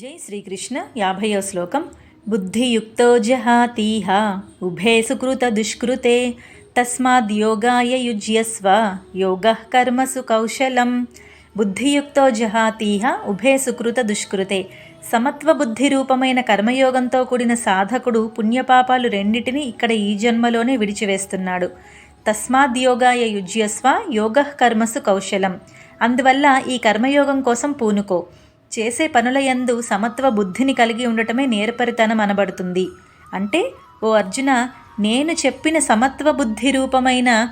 జై శ్రీకృష్ణ యాభయో శ్లోకం. బుద్ధియుక్తో జహాతీహ ఉభే సుకృత దుష్కృతే తస్మాద్ యోగాయ యుజ్యస్వ యోగ కర్మసు కౌశలం బుద్ధియుక్తో జహాతీహ ఉభే సుకృత దుష్కృతే. సమత్వ బుద్ధి రూపమైన కర్మయోగంతో కూడిన సాధకుడు పుణ్యపాపాలు రెండిటిని ఇక్కడ ఈ జన్మలోనే విడిచివేస్తున్నాడు. తస్మాద్ యోగాయ యుజ్యస్వ యోగ కర్మసు కౌశలం అందువల్ల ఈ కర్మయోగం కోసం పూనుకో. చేసే పనుల యందు సమత్వ బుద్ధిని కలిగి ఉండటమే నేర్పరితనం అనబడుతుంది. అంటే ఓ అర్జున నేను చెప్పిన సమత్వ బుద్ధి రూపమైన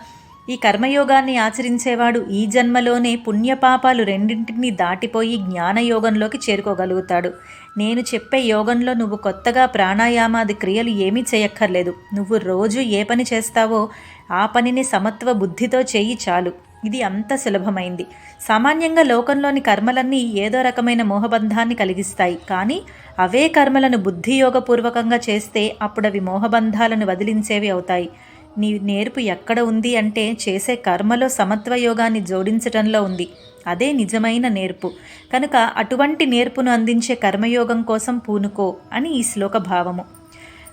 ఈ కర్మయోగాన్ని ఆచరించేవాడు ఈ జన్మలోనే పుణ్యపాపాలు రెండింటిని దాటిపోయి జ్ఞానయోగంలోకి చేరుకోగలుగుతాడు. నేను చెప్పే యోగంలో నువ్వు కొత్తగా ప్రాణాయామాది క్రియలు ఏమీ చేయక్కర్లేదు. నువ్వు రోజు ఏ పని చేస్తావో ఆ పనిని సమత్వ బుద్ధితో చెయ్యి చాలు. ఇది అంత సులభమైంది. సామాన్యంగా లోకంలోని కర్మలన్నీ ఏదో రకమైన మోహబంధాన్ని కలిగిస్తాయి. కానీ అవే కర్మలను బుద్ధియోగపూర్వకంగా చేస్తే అప్పుడవి మోహబంధాలను వదిలించేవి అవుతాయి. నీ నేర్పు ఎక్కడ ఉంది అంటే చేసే కర్మలో సమత్వయోగాన్ని జోడించటంలో ఉంది. అదే నిజమైన నేర్పు. కనుక అటువంటి నేర్పును అందించే కర్మయోగం కోసం పూనుకో అని ఈ శ్లోక భావము.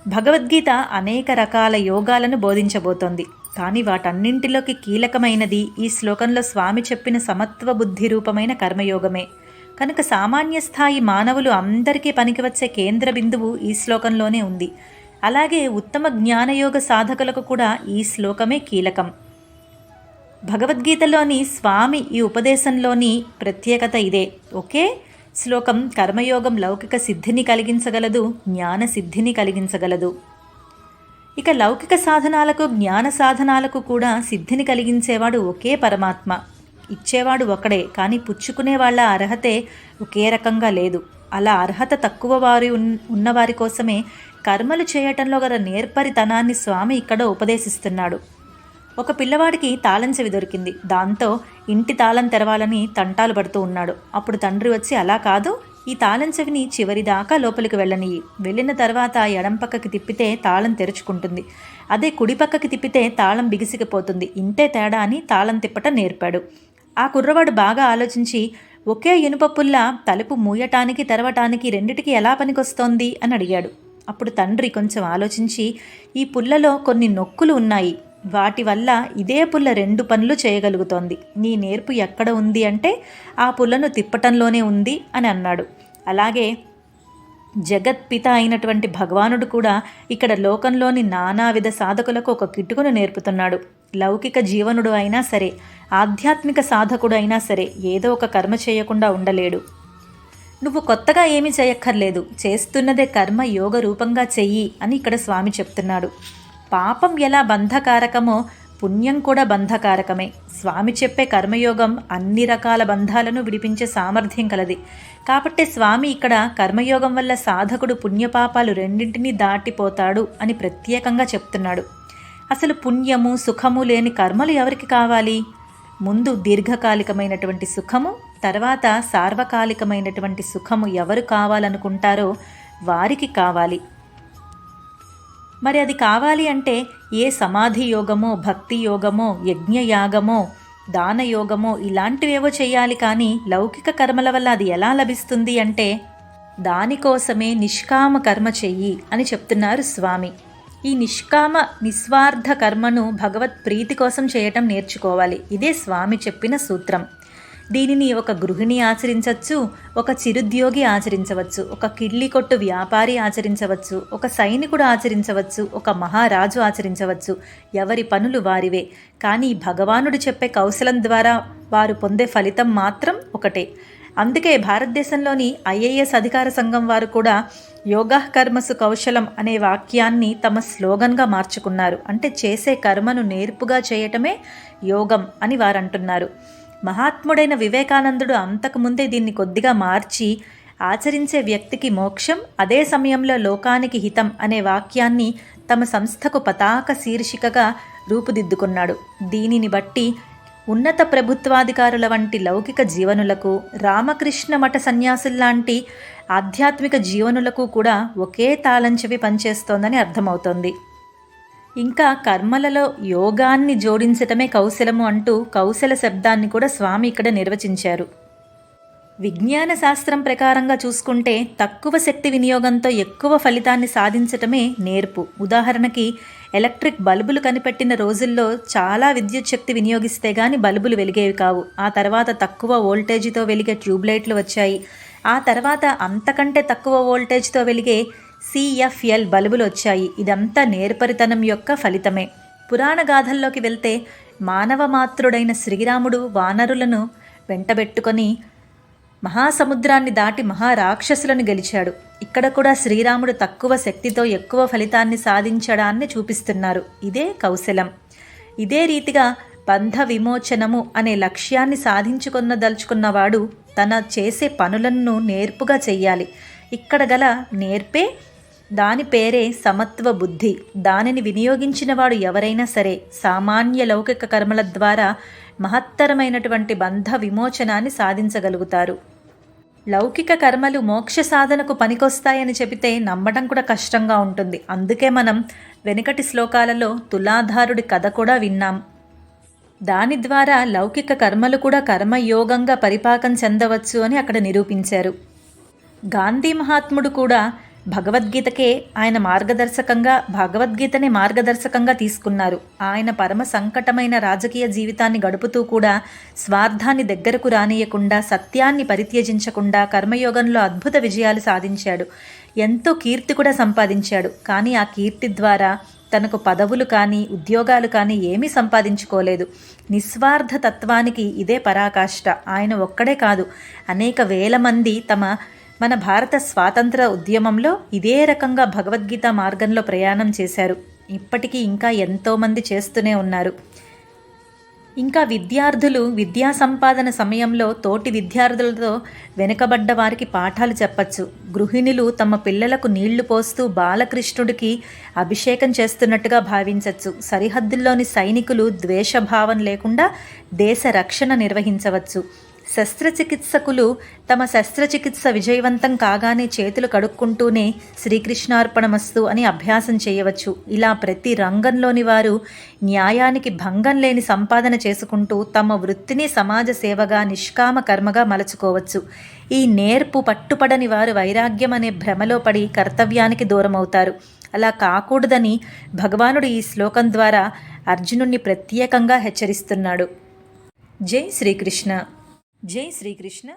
భగవద్గీత అనేక రకాల యోగాలను బోధించబోతోంది. కానీ వాటన్నింటిలోకి కీలకమైనది ఈ శ్లోకంలో స్వామి చెప్పిన సమత్వ బుద్ధి రూపమైన కర్మయోగమే. కనుక సామాన్య స్థాయి మానవులు అందరికీ పనికివచ్చే కేంద్ర బిందువు ఈ శ్లోకంలోనే ఉంది. అలాగే ఉత్తమ జ్ఞానయోగ సాధకులకు కూడా ఈ శ్లోకమే కీలకం. భగవద్గీతలోని స్వామి ఈ ఉపదేశంలోని ప్రత్యేకత ఇదే. ఒకే శ్లోకం కర్మయోగం లౌకిక సిద్ధిని కలిగించగలదు జ్ఞాన సిద్ధిని కలిగించగలదు. ఇక లౌకిక సాధనాలకు జ్ఞాన సాధనాలకు కూడా సిద్ధిని కలిగించేవాడు ఒకే పరమాత్మ. ఇచ్చేవాడు ఒకడే కానీ పుచ్చుకునే వాళ్ళ అర్హతే ఒకే రకంగా లేదు. అలా అర్హత తక్కువ వారి ఉన్- ఉన్నవారి కోసమే కర్మలు చేయటంలో గల నేర్పరితనాన్ని స్వామి ఇక్కడ ఉపదేశిస్తున్నాడు. ఒక పిల్లవాడికి తాళం చెవి దొరికింది. దాంతో ఇంటి తాళం తెరవాలని తంటాలు పడుతూ ఉన్నాడు. అప్పుడు తండ్రి వచ్చి అలా కాదు ఈ తాళం చెవిని చివరి దాకా లోపలికి వెళ్ళనియి వెళ్ళిన తర్వాత ఎడం పక్కకి తిప్పితే తాళం తెరుచుకుంటుంది. అదే కుడి పక్కకి తిప్పితే తాళం బిగిసికిపోతుంది. ఇంతే తేడా అని తాళం తిప్పటం నేర్పాడు. ఆ కుర్రవాడు బాగా ఆలోచించి ఒకే ఇనుప పుల్ల తలుపు మూయటానికి తెరవటానికి రెండిటికి ఎలా పనికొస్తోంది? అని అడిగాడు. అప్పుడు తండ్రి కొంచెం ఆలోచించి ఈ పుల్లలో కొన్ని నొక్కులు ఉన్నాయి. వాటి వల్ల ఇదే పుల్ల రెండు పనులు చేయగలుగుతోంది. నీ నేర్పు ఎక్కడ ఉంది అంటే ఆ పుల్లను తిప్పటంలోనే ఉంది అని అన్నాడు. అలాగే జగత్పిత అయినటువంటి భగవానుడు కూడా ఇక్కడ లోకంలోని నానావిధ సాధకులకు ఒక కిటుకును నేర్పుతున్నాడు. లౌకిక జీవనుడు అయినా సరే ఆధ్యాత్మిక సాధకుడు అయినా సరే ఏదో ఒక కర్మ చేయకుండా ఉండలేడు. నువ్వు కొత్తగా ఏమీ చేయక్కర్లేదు. చేస్తున్నదే కర్మ యోగ రూపంగా చెయ్యి అని ఇక్కడ స్వామి చెప్తున్నాడు. పాపం ఎలా బంధకారకమో పుణ్యం కూడా బంధకారకమే. స్వామి చెప్పే కర్మయోగం అన్ని రకాల బంధాలను విడిపించే సామర్థ్యం కలది. కాబట్టి స్వామి ఇక్కడ కర్మయోగం వల్ల సాధకుడు పుణ్యపాపాలు రెండింటినీ దాటిపోతాడు అని ప్రత్యేకంగా చెప్తున్నాడు. అసలు పుణ్యము సుఖము లేని కర్మలు ఎవరికి కావాలి? ముందు దీర్ఘకాలికమైనటువంటి సుఖము తర్వాత సార్వకాలికమైనటువంటి సుఖము ఎవరు కావాలనుకుంటారో వారికి కావాలి. మరి అది కావాలి అంటే ఏ సమాధి యోగమో భక్తి యోగమో యజ్ఞయాగమో దానయోగమో ఇలాంటివేవో చేయాలి కానీ లౌకిక కర్మల వల్ల అది ఎలా లభిస్తుంది అంటే దానికోసమే నిష్కామ కర్మ చెయ్యి అని చెప్తున్నారు స్వామి. ఈ నిష్కామ నిస్వార్థ కర్మను భగవత్ ప్రీతి కోసం చేయటం నేర్చుకోవాలి. ఇదే స్వామి చెప్పిన సూత్రం. దీనిని ఒక గృహిణి ఆచరించవచ్చు ఒక చిరుద్యోగి ఆచరించవచ్చు ఒక కిడ్లీ కొట్టు వ్యాపారి ఆచరించవచ్చు ఒక సైనికుడు ఆచరించవచ్చు ఒక మహారాజు ఆచరించవచ్చు. ఎవరి పనులు వారివే. కానీ భగవానుడు చెప్పే కౌశలం ద్వారా వారు పొందే ఫలితం మాత్రం ఒకటే. అందుకే భారతదేశంలోని ఐఏఎస్ అధికార సంఘం వారు కూడా యోగా కర్మసు కౌశలం అనే వాక్యాన్ని తమ స్లోగన్గా మార్చుకున్నారు. అంటే చేసే కర్మను నేర్పుగా చేయటమే యోగం అని వారంటున్నారు. మహాత్ముడైన వివేకానందుడు అంతకుముందే దీన్ని కొద్దిగా మార్చి ఆచరించే వ్యక్తికి మోక్షం అదే సమయంలో లోకానికి హితం అనే వాక్యాన్ని తమ సంస్థకు పతాక శీర్షికగా రూపుదిద్దుకున్నాడు. దీనిని బట్టి ఉన్నత ప్రభుత్వాధికారుల వంటి లౌకిక జీవనులకు రామకృష్ణ మఠ సన్యాసుల్లాంటి ఆధ్యాత్మిక జీవనులకు కూడా ఒకే తాళంచెవి పనిచేస్తోందని అర్థమవుతోంది. ఇంకా కర్మలలో యోగాన్ని జోడించటమే కౌశలము అంటూ కౌశల శబ్దాన్ని కూడా స్వామి ఇక్కడ నిర్వచించారు. విజ్ఞాన శాస్త్రం ప్రకారంగా చూసుకుంటే తక్కువ శక్తి వినియోగంతో ఎక్కువ ఫలితాన్ని సాధించటమే నేర్పు. ఉదాహరణకి ఎలక్ట్రిక్ బల్బులు కనిపెట్టిన రోజుల్లో చాలా విద్యుత్ శక్తి వినియోగిస్తే గాని బల్బులు వెలిగేవి కావు. ఆ తర్వాత తక్కువ వోల్టేజ్తో వెలిగే ట్యూబ్లైట్లు వచ్చాయి. ఆ తర్వాత అంతకంటే తక్కువ వోల్టేజ్తో వెలిగే సిఎఫ్ఎల్ బల్బులు వచ్చాయి. ఇదంతా నేర్పరితనం యొక్క ఫలితమే. పురాణ గాథల్లోకి వెళ్తే మానవ మాత్రుడైన శ్రీరాముడు వానరులను వెంటబెట్టుకొని మహాసముద్రాన్ని దాటి మహారాక్షసులను గెలిచాడు. ఇక్కడ కూడా శ్రీరాముడు తక్కువ శక్తితో ఎక్కువ ఫలితాన్ని సాధించడాన్ని చూపిస్తున్నారు. ఇదే కౌశలం. ఇదే రీతిగా బంధ విమోచనము అనే లక్ష్యాన్ని సాధించుకొనదలుచుకున్నవాడు తన చేసే పనులను నేర్పుగా చెయ్యాలి. ఇక్కడ గల నేర్పే దాని పేరే సమత్వ బుద్ధి. దానిని వినియోగించినవాడు ఎవరైనా సరే సామాన్య లౌకిక కర్మల ద్వారా మహత్తరమైనటువంటి బంధ విమోచనాన్ని సాధించగలుగుతారు. లౌకిక కర్మలు మోక్ష సాధనకు పనికొస్తాయని చెబితే నమ్మడం కూడా కష్టంగా ఉంటుంది. అందుకే మనం వెనుకటి శ్లోకాలలో తులాధారుడి కథ కూడా విన్నాం. దాని ద్వారా లౌకిక కర్మలు కూడా కర్మయోగంగా పరిపాకం చెందవచ్చు అని అక్కడ నిరూపించారు. గాంధీ మహాత్ముడు కూడా భగవద్గీతకే ఆయన మార్గదర్శకంగా భగవద్గీతనే మార్గదర్శకంగా తీసుకున్నారు. ఆయన పరమ సంకటమైన రాజకీయ జీవితాన్ని గడుపుతూ కూడా స్వార్థాన్ని దగ్గరకు రానియకుండా సత్యాన్ని పరిత్యజించకుండా కర్మయోగంలో అద్భుత విజయాలు సాధించాడు. ఎంతో కీర్తి కూడా సంపాదించాడు. కానీ ఆ కీర్తి ద్వారా తనకు పదవులు కానీ ఉద్యోగాలు కానీ ఏమీ సంపాదించుకోలేదు. నిస్వార్థ తత్వానికి ఇదే పరాకాష్ట. ఆయన ఒక్కడే కాదు అనేక వేల మంది తమ మన భారత స్వాతంత్ర ఉద్యమంలో ఇదే రకంగా భగవద్గీత మార్గంలో ప్రయాణం చేశారు. ఇప్పటికీ ఇంకా ఎంతోమంది చేస్తూనే ఉన్నారు. ఇంకా విద్యార్థులు విద్యా సంపాదన సమయంలో తోటి విద్యార్థులతో వెనుకబడ్డ వారికి పాఠాలు చెప్పచ్చు. గృహిణులు తమ పిల్లలకు నీళ్ళు పోస్తూ బాలకృష్ణుడికి అభిషేకం చేస్తున్నట్టుగా భావించవచ్చు సరిహద్దుల్లోని సైనికులు ద్వేషభావం లేకుండా దేశ రక్షణ నిర్వహించవచ్చు. శస్త్రచికిత్సకులు తమ శస్త్రచికిత్స విజయవంతం కాగానే చేతులు కడుక్కుంటూనే శ్రీకృష్ణార్పణమస్తు అని అభ్యాసం చేయవచ్చు. ఇలా ప్రతి రంగంలోని వారు న్యాయానికి భంగం లేని సంపాదన చేసుకుంటూ తమ వృత్తిని సమాజ సేవగా నిష్కామ కర్మగా మలచుకోవచ్చు. ఈ నేర్పు పట్టుపడని వారు వైరాగ్యం అనే భ్రమలో పడి కర్తవ్యానికి దూరమవుతారు. అలా కాకూడదని భగవానుడు ఈ శ్లోకం ద్వారా అర్జునుణ్ణి ప్రత్యేకంగా హెచ్చరిస్తున్నాడు. జై శ్రీకృష్ణ. జై శ్రీకృష్ణ